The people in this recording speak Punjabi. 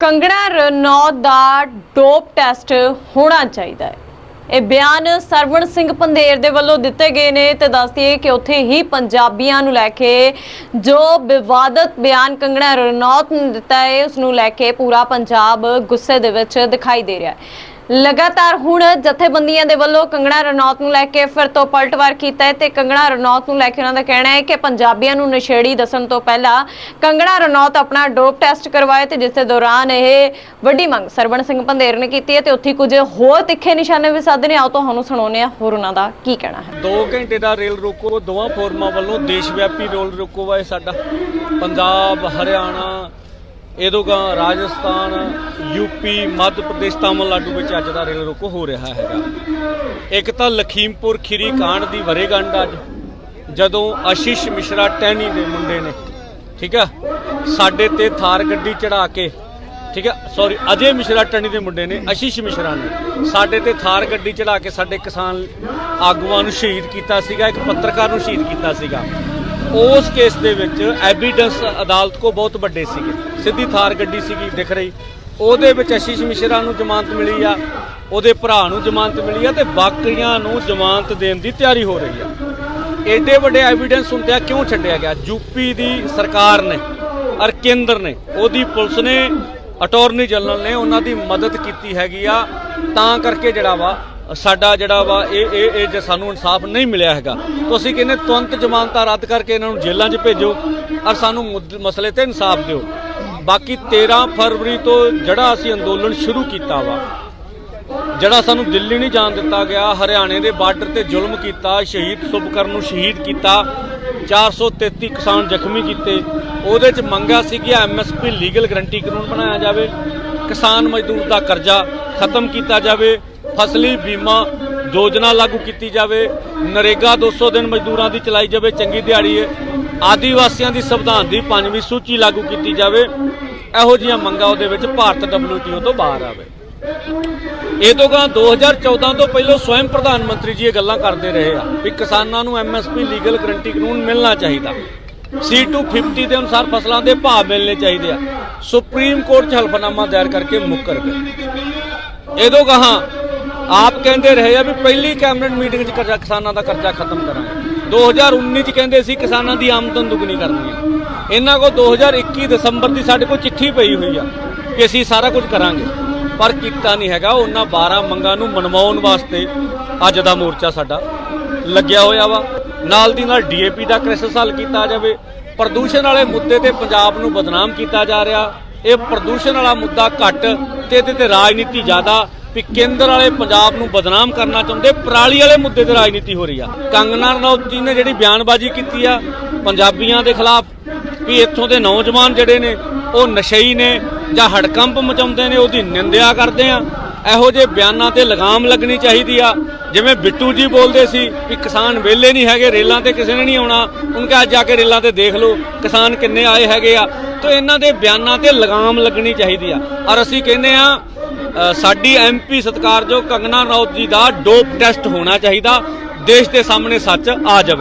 ਕੰਗਣਾ ਰਣੌਤ ਦਾ ਡੋਪ ਟੈਸਟ ਹੋਣਾ ਚਾਹੀਦਾ ਹੈ। ਇਹ ਬਿਆਨ ਸਰਵਣ ਸਿੰਘ ਪੰਧੇਰ ਦੇ ਵੱਲੋਂ ਦਿੱਤੇ ਗਏ ਨੇ ਤੇ ਦੱਸਦੀਏ ਕਿ ਉੱਥੇ ਹੀ ਪੰਜਾਬੀਆਂ ਨੂੰ ਲੈ ਕੇ ਜੋ ਵਿਵਾਦਤ ਬਿਆਨ ਕੰਗਣਾ ਰਣੌਤ ਨੇ ਦਿੱਤਾ ਹੈ ਉਸ ਨੂੰ ਲੈ ਕੇ ਪੂਰਾ ਪੰਜਾਬ ਗੁੱਸੇ ਦੇ ਵਿੱਚ ਦਿਖਾਈ ਦੇ ਰਿਹਾ ਹੈ। ਲਗਾਤਾਰ ਹੁਣ ਜਥੇਬੰਦੀਆਂ ਦੇ ਵੱਲੋਂ ਕੰਗਣਾ ਰਣੌਤ ਨੂੰ ਲੈ ਕੇ ਫਿਰ ਤੋਂ ਪਲਟਵਾਰ ਕੀਤਾ ਹੈ ਤੇ ਕੰਗਣਾ ਰਣੌਤ ਨੂੰ ਲੈ ਕੇ ਉਹਨਾਂ ਦਾ ਕਹਿਣਾ ਹੈ ਕਿ ਪੰਜਾਬੀਆਂ ਨੂੰ ਨਸ਼ੇੜੀ ਦੱਸਣ ਤੋਂ ਪਹਿਲਾਂ ਕੰਗਣਾ ਰਣੌਤ ਆਪਣਾ ਡੋਪ ਟੈਸਟ ਕਰਵਾਏ ਤੇ ਜਿਸ ਦੇ ਦੌਰਾਨ ਇਹ ਵੱਡੀ ਮੰਗ ਸਰਵਣ ਸਿੰਘ ਪੰਧੇਰ ਨੇ ਕੀਤੀ ਹੈ ਤੇ ਉੱਥੇ ਕੁਝ ਹੋਰ ਤਿੱਖੇ ਨਿਸ਼ਾਨੇ ਵੀ ਸਾਧਨੇ ਆਓ ਤੁਹਾਨੂੰ ਸੁਣਾਉਂਦੇ ਆ ਹੋਰ ਉਹਨਾਂ ਦਾ ਕੀ ਕਹਿਣਾ ਹੈ। 2 ਘੰਟੇ ਦਾ ਰੇਲ ਰੋਕੋ, ਦੋਵਾਂ ਫੋਰਮਾਂ ਵੱਲੋਂ ਦੇਸ਼ ਵਿਆਪੀ ਰੇਲ ਰੋਕੋ ਵਾ ਇਹ ਸਾਡਾ। ਪੰਜਾਬ, ਹਰਿਆਣਾ ਇਹਦੋਗਾ ਰਾਜਸਥਾਨ ਯੂਪੀ ਮੱਧ ਪ੍ਰਦੇਸ਼, ਤਾਮਿਲਨਾਡੂ ਵਿੱਚ ਅੱਜ ਦਾ ਰੇਲ ਰੋਕੋ ਹੋ ਰਿਹਾ ਹੈਗਾ। ਇੱਕ ਤਾਂ ਲਖੀਮਪੁਰ ਖੀਰੀ ਕਾਂਡ ਦੀ ਵਰੇਗੰਢ ਅੱਜ, ਜਦੋਂ ਆਸ਼ੀਸ਼ ਮਿਸ਼ਰਾ ਟਹਿਣੀ ਦੇ ਮੁੰਡੇ ਨੇ, ਠੀਕ ਆ, ਸਾਡੇ ਤੇ ਥਾਰ ਗੱਡੀ ਚੜਾ ਕੇ, ਠੀਕ ਹੈ ਸੌਰੀ ਅਜੇ ਮਿਸ਼ਰਾ ਟਣੀ ਦੇ ਮੁੰਡੇ ਨੇ ਆਸ਼ੀਸ਼ ਮਿਸ਼ਰਾ ਨੇ, ਸਾਡੇ ਤੇ ਥਾਰ ਗੱਡੀ ਚੜਾ ਕੇ ਸਾਡੇ ਕਿਸਾਨ ਆਗੂਆਂ ਨੂੰ ਸ਼ਹੀਦ ਕੀਤਾ ਸੀਗਾ, ਇੱਕ ਪੱਤਰਕਾਰ ਨੂੰ ਸ਼ਹੀਦ ਕੀਤਾ ਸੀਗਾ। ਉਸ ਕੇਸ ਦੇ ਵਿੱਚ ਐਵੀਡੈਂਸ ਅਦਾਲਤ ਕੋ ਬਹੁਤ ਵੱਡੇ ਸੀਗੇ। ਸਿੱਧੀ ਥਾਰ ਗੱਡੀ ਸੀਗੀ, ਦਿਖ ਰਹੀ। ਉਹਦੇ ਵਿੱਚ ਆਸ਼ੀਸ਼ ਮਿਸ਼ਰਾ ਨੂੰ ਜ਼ਮਾਨਤ ਮਿਲੀ ਆ, ਉਹਦੇ ਭਰਾ ਨੂੰ ਜ਼ਮਾਨਤ ਮਿਲੀ ਆ ਤੇ ਬਾਕੀਆਂ ਨੂੰ ਜ਼ਮਾਨਤ ਦੇਣ ਦੀ ਤਿਆਰੀ ਹੋ ਰਹੀ ਆ। ਐਡੇ ਵੱਡੇ ਐਵੀਡੈਂਸ ਹੁੰਦਿਆਂ ਕਿਉਂ ਛੱਡਿਆ ਗਿਆ? ਯੂਪੀ ਦੀ ਸਰਕਾਰ ਨੇ ਔਰ ਕੇਂਦਰ ਨੇ, ਉਹਦੀ ਪੁਲਿਸ ਨੇ ਅਟਾਰਨੀ ਜਨਰਲ ਨੇ ਉਹਨਾਂ ਦੀ ਮਦਦ ਕੀਤੀ ਹੈਗੀ ਆ। ਤਾਂ ਕਰਕੇ ਜਿਹੜਾ ਵਾ ਸਾਡਾ ਜਿਹੜਾ ਵਾ, ਇਹ ਇਹ ਇਹ ਜੇ ਸਾਨੂੰ ਇਨਸਾਫ ਨਹੀਂ ਮਿਲਿਆ ਹੈਗਾ, ਤਾਂ ਅਸੀਂ ਕਹਿੰਦੇ ਤੁਰੰਤ ਜ਼ਮਾਨਤਾਂ ਰੱਦ ਕਰਕੇ ਇਹਨਾਂ ਨੂੰ ਜੇਲ੍ਹਾਂ 'ਚ ਭੇਜੋ ਔਰ ਸਾਨੂੰ ਮੁੱਦ- ਮਸਲੇ ਤੇ ਇਨਸਾਫ ਦਿਓ। ਬਾਕੀ 13 ਫਰਵਰੀ ਤੋਂ ਜਿਹੜਾ ਅਸੀਂ ਅੰਦੋਲਨ ਸ਼ੁਰੂ ਕੀਤਾ ਵਾ, ਜਿਹੜਾ ਸਾਨੂੰ ਦਿੱਲੀ ਨਹੀਂ ਜਾਣ ਦਿੱਤਾ ਗਿਆ, ਹਰਿਆਣੇ ਦੇ ਬਾਰਡਰ ਤੇ ਜ਼ੁਲਮ ਕੀਤਾ, ਸ਼ਹੀਦ ਸੁਭਕਰਨ ਨੂੰ ਸ਼ਹੀਦ ਕੀਤਾ 433 ਕਿਸਾਨ ਜ਼ਖਮੀ ਕੀਤੇ, ਉਹਦੇ ਚ ਮੰਗਾ ਸੀ ਕਿ ਐਮਐਸਪੀ ਲੀਗਲ ਗਰੰਟੀ ਕਾਨੂੰਨ ਬਣਾਇਆ ਜਾਵੇ, ਕਿਸਾਨ ਮਜ਼ਦੂਰ ਦਾ ਕਰਜ਼ਾ ਖਤਮ ਕੀਤਾ ਜਾਵੇ ਫਸਲੀ ਬੀਮਾ ਯੋਜਨਾ ਲਾਗੂ ਕੀਤੀ ਜਾਵੇ, ਨਰੇਗਾ 200 ਦਿਨ ਮਜ਼ਦੂਰਾਂ ਦੀ ਚਲਾਈ ਜਾਵੇ, ਚੰਗੀ ਦਿਹਾੜੀ ਹੈ ਆਦੀਵਾਸੀਆਂ ਦੀ ਸੰਵਿਧਾਨ ਦੀ ਪੰਜਵੀਂ ਸੂਚੀ ਲਾਗੂ ਕੀਤੀ ਜਾਵੇ, ਇਹੋ ਜਿਹੀਆਂ ਮੰਗਾਂ ਉਹਦੇ ਵਿੱਚ ਭਾਰਤ WTO ਤੋਂ ਬਾਹਰ ਆਵੇ। ਇਹ ਤੋਂ ਗਾਂ 2014 ਤੋਂ ਪਹਿਲਾਂ ਸਵਯੰ ਪ੍ਰਧਾਨ ਮੰਤਰੀ ਜੀ ਇਹ ਗੱਲਾਂ ਕਰਦੇ ਰਹੇ ਆ, ਵੀ ਕਿਸਾਨਾਂ ਨੂੰ ਐਮਐਸਪੀ ਲੀਗਲ ਗਰੰਟੀ ਕਾਨੂੰਨ ਮਿਲਣਾ ਚਾਹੀਦਾ। C250 ਦੇ ਅਨੁਸਾਰ ਫਸਲਾਂ ਦੇ ਭਾਅ ਮਿਲਣੇ ਚਾਹੀਦੇ ਆ। ਸੁਪਰੀਮ ਕੋਰਟ 'ਚ ਹਲਫਨਾਮਾ ਦਾਇਰ ਕਰਕੇ ਮੁੱਕਰ ਗਏ। ਇਹ ਤੋਂ ਗਾਹਾਂ ਆਪ ਕਹਿੰਦੇ ਰਹੇ ਆ ਵੀ ਪਹਿਲੀ ਕੈਬਨਿਟ ਮੀਟਿੰਗ 'ਚ ਕਰਜ਼ਾ ਕਿਸਾਨਾਂ ਦਾ ਕਰਜ਼ਾ ਖਤਮ ਕਰਾਂਗੇ। 2019 'ਚ ਕਹਿੰਦੇ ਸੀ ਕਿਸਾਨਾਂ ਦੀ ਆਮਦਨ ਦੁੱਗਣੀ ਕਰਨੀ ਹੈ ਇਹਨਾਂ ਕੋਲ 2021 ਦਸੰਬਰ ਦੀ ਸਾਡੇ ਕੋਲ ਚਿੱਠੀ ਪਈ ਹੋਈ ਆ ਕਿ ਅਸੀਂ ਸਾਰਾ ਕੁਝ ਕਰਾਂਗੇ। ਪਰ ਕੀਤਾ ਨਹੀਂ ਹੈਗਾ। ਉਹਨਾਂ 12 ਮੰਗਾਂ ਨੂੰ ਮਨਵਾਉਣ ਵਾਸਤੇ ਅੱਜ ਦਾ ਮੋਰਚਾ ਸਾਡਾ ਲੱਗਿਆ ਹੋਇਆ ਵਾ। ਨਾਲ ਦੀ ਨਾਲ ਡੀਏਪੀ ਦਾ ਕ੍ਰਾਈਸਿਸ ਹੱਲ ਕੀਤਾ ਜਾਵੇ। ਪ੍ਰਦੂਸ਼ਣ ਵਾਲੇ ਮੁੱਦੇ ਤੇ ਪੰਜਾਬ ਨੂੰ ਬਦਨਾਮ ਕੀਤਾ ਜਾ ਰਿਹਾ। ਇਹ ਪ੍ਰਦੂਸ਼ਣ ਵਾਲਾ ਮੁੱਦਾ ਘੱਟ ਤੇ ਇਹਦੇ ਤੇ ਰਾਜਨੀਤੀ ਜ਼ਿਆਦਾ ਵੀ ਕੇਂਦਰ ਵਾਲੇ ਪੰਜਾਬ ਨੂੰ ਬਦਨਾਮ ਕਰਨਾ ਚਾਹੁੰਦੇ, ਪਰਾਲੀ ਵਾਲੇ ਮੁੱਦੇ ਤੇ ਰਾਜਨੀਤੀ ਹੋ ਰਹੀ ਆ। ਕੰਗਨਾ ਰਣੌਤ ਜੀ ਨੇ ਜਿਹੜੀ ਬਿਆਨਬਾਜ਼ੀ ਕੀਤੀ ਆ, ਪੰਜਾਬੀਆਂ ਦੇ ਖਿਲਾਫ, ਵੀ ਇੱਥੋਂ ਦੇ ਨੌਜਵਾਨ ਜਿਹੜੇ ਨੇ, ਉਹ ਨਸ਼ਈ ਨੇ ਜਾਂ ਹੜਕੰਪ ਮਚਾਉਂਦੇ ਨੇ, ਉਹਦੀ ਨਿੰਦਿਆ ਕਰਦੇ ਆ। ਇਹੋ ਜਿਹੇ ਬਿਆਨਾਂ ਤੇ ਲਗਾਮ ਲੱਗਣੀ ਚਾਹੀਦੀ ਆ। ਜਿਵੇਂ ਬਿੱਟੂ ਜੀ ਬੋਲਦੇ ਸੀ ਵੀ ਕਿਸਾਨ ਵਿਹਲੇ ਨਹੀਂ ਹੈਗੇ, ਰੇਲਾਂ ਤੇ ਕਿਸੇ ਨੇ ਨਹੀਂ ਆਉਣਾ। ਉਹਨਾਂ ਅੱਜ ਜਾ ਕੇ ਰੇਲਾਂ ਤੇ ਦੇਖ ਲਓ, ਕਿਸਾਨ ਕਿੰਨੇ ਆਏ ਹੈਗੇ ਆ। ਤਾਂ ਇਹਨਾਂ ਦੇ ਬਿਆਨਾਂ ਤੇ ਲਗਾਮ ਲੱਗਣੀ ਚਾਹੀਦੀ ਆ। ਔਰ ਅਸੀਂ ਕਹਿੰਦੇ ਆ ਸਾਡੀ ਐਮਪੀ ਸਤਿਕਾਰਯੋਗ ਕੰਗਨਾ ਰਣੌਤ ਜੀ ਦਾ ਡੋਪ ਟੈਸਟ ਹੋਣਾ ਚਾਹੀਦਾ। ਦੇਸ਼ ਦੇ ਸਾਹਮਣੇ ਸੱਚ ਆ ਜਾਵੇ।